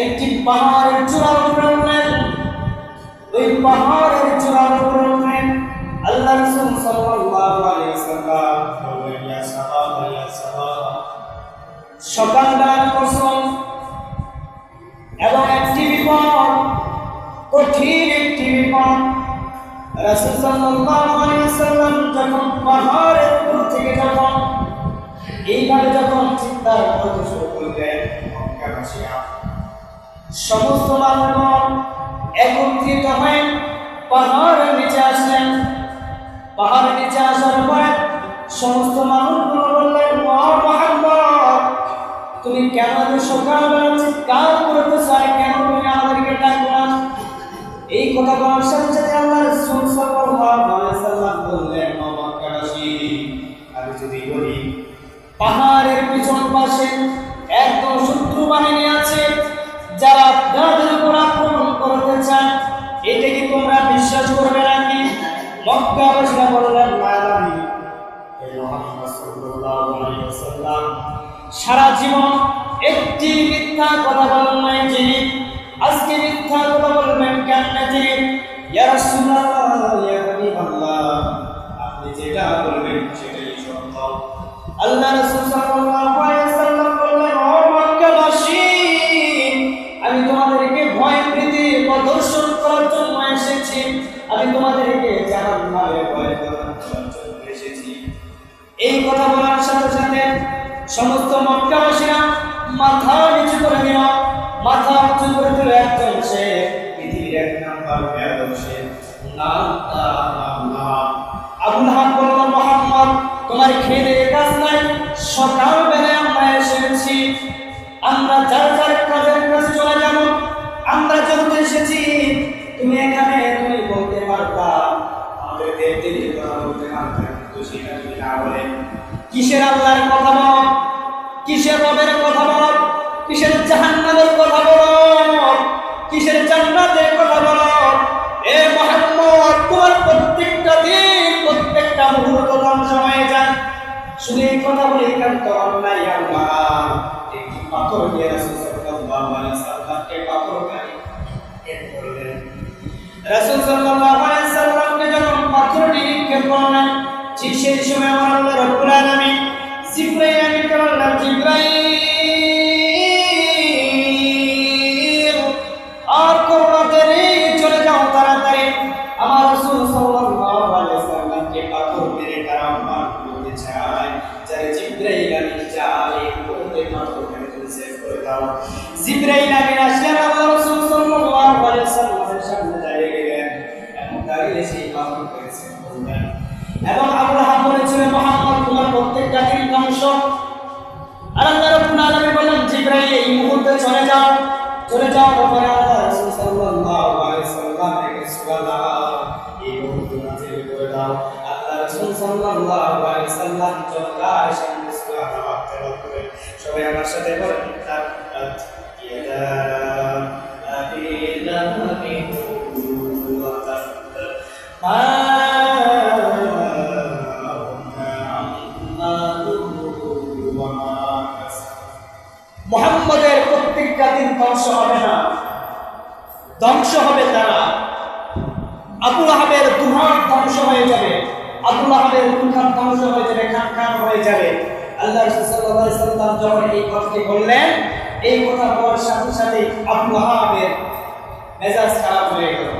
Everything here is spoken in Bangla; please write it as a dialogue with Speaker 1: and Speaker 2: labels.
Speaker 1: একটি পাহাড়ের চূড়ার উপরে উঠলেন। ওই পাহাড়ের চূড়ার উপরে উঠলেন আল্লাহ রাসূল সাল্লাল্লাহু আলাইহি ওয়াসাল্লাম। বললেন ইয়া সাহাবা ইয়া সাহাবা সকালবেলার কসম এবং একটি বিপদ, কঠিন একটি বিপদ। রাসূল সাল্লাল্লাহু আলাইহি ওয়াসাল্লাম যখন পাহাড়ের উপর থেকে যখন এইভাবে যখন চিন্তার করতে করলেন মক্কাবাসীরা সমস্ত মানুষগণ একত্রিত হয়ে পাহাড়ের নিচে আসলেন। পাহাড়ের নিচে আসার পরে সমস্ত মানুষগুলো বললেন তুমি কেন সকালবেলা চিৎকার করতেছ আর কেন তুমি আমাদেরকে ডাকলা এই কথা বলার সাথে সাথে আল্লাহ রাসূল সাল্লাল্লাহু পাহাড়ের পিছন পাশে একদম শত্রু বাহিনী আছে, যারা আপনাদের উপর আক্রমণ করতে চান এটা কি তোমরা বিশ্বাস করবে নাকি? মক্কাবাসীরা বললেন, না ওয়াসাল্লাম সারা জীবন একটি মিথ্যা কথা বলেন নাই যিনি আজকে মিথ্যা কথা বলবেন কেন ইয়া হাবিবাল্লাহ। আপনি যেটা বলবেন সেটাই জন্য এসেছি, আমি তোমাদেরকে জাহান্নামে ভয় করার এসেছি। এই কথা বলার সাথে সাথে সমস্ত মক্কাবাসীরা মাথা নিচু করে দিল মাথা উঁচু করে দিল একজন সে পৃথিবীর এক নাম্বার বেয়াদব সে। নাম নাম নাম আবুল বলল, মোহাম্মদ, তোমার খেয়ে কাজ নাই। সকালবেলায় আমরা এসেছি আমরা যার কিসের আল্লাহর কথা বল? কিসের রবের কথা বল? কিসের জাহান্নামের কথা বল? কিসের জান্নাতের কথা বল? এ মোহাম্মদ, তোমার প্রত্যেকটা দিন, প্রত্যেকটা মুহূর্ত ধ্বংস হয়ে যায়? শুধু এই কথা বলে একান্ত অন্যায় আল্লাহ একটি পাথর দিয়ে রাসূল সাল্লাল্লাহু আলাইহি সাল্লামকে পাথর জিবরাইল আমিন আসলেন আমার রাসূল সাল্লাল্লাহু আলাইহি সাল্লামের সামনে দাঁড়িয়ে গেলেন এবং দাঁড়িয়ে সেই পাথর করে সেভ করলেন এবং আব্রাহাম বলেছিল মোহাম্মদ তোমার দিন ধ্বংস। আর আল্লাহ রাব্বুল আলামিন বললেন জিবরাইল, এই মুহূর্তে চলে যাও। চলে যাও তারপরে আল্লাহ রাসূল সাল্লাল্লাহু আলাইহি সাল্লাম থেকে সুবহানাল্লাহ এই মুহূর্তে নাজিল করে দাও। আল্লাহ রাসূল সাল্লাল্লাহু আলাইহি সাল্লাম করে সবাই আমার সাথে বলেন তাত মোহাম্মদের প্রত্যেকটা দিন ধ্বংস হবে না ধ্বংস হবে তারা আবুল আহমের দুহান ধ্বংস হয়ে যাবে আবুল আহমের দুখান ধ্বংস হয়ে যাবে খান খান হয়ে যাবে আল্লাহ সাল্লাম যখন এই কথাটি বললেন, এই কথা বলার সাথে সাথে আবু আহাবের মেজাজ খারাপ হয়ে গেল।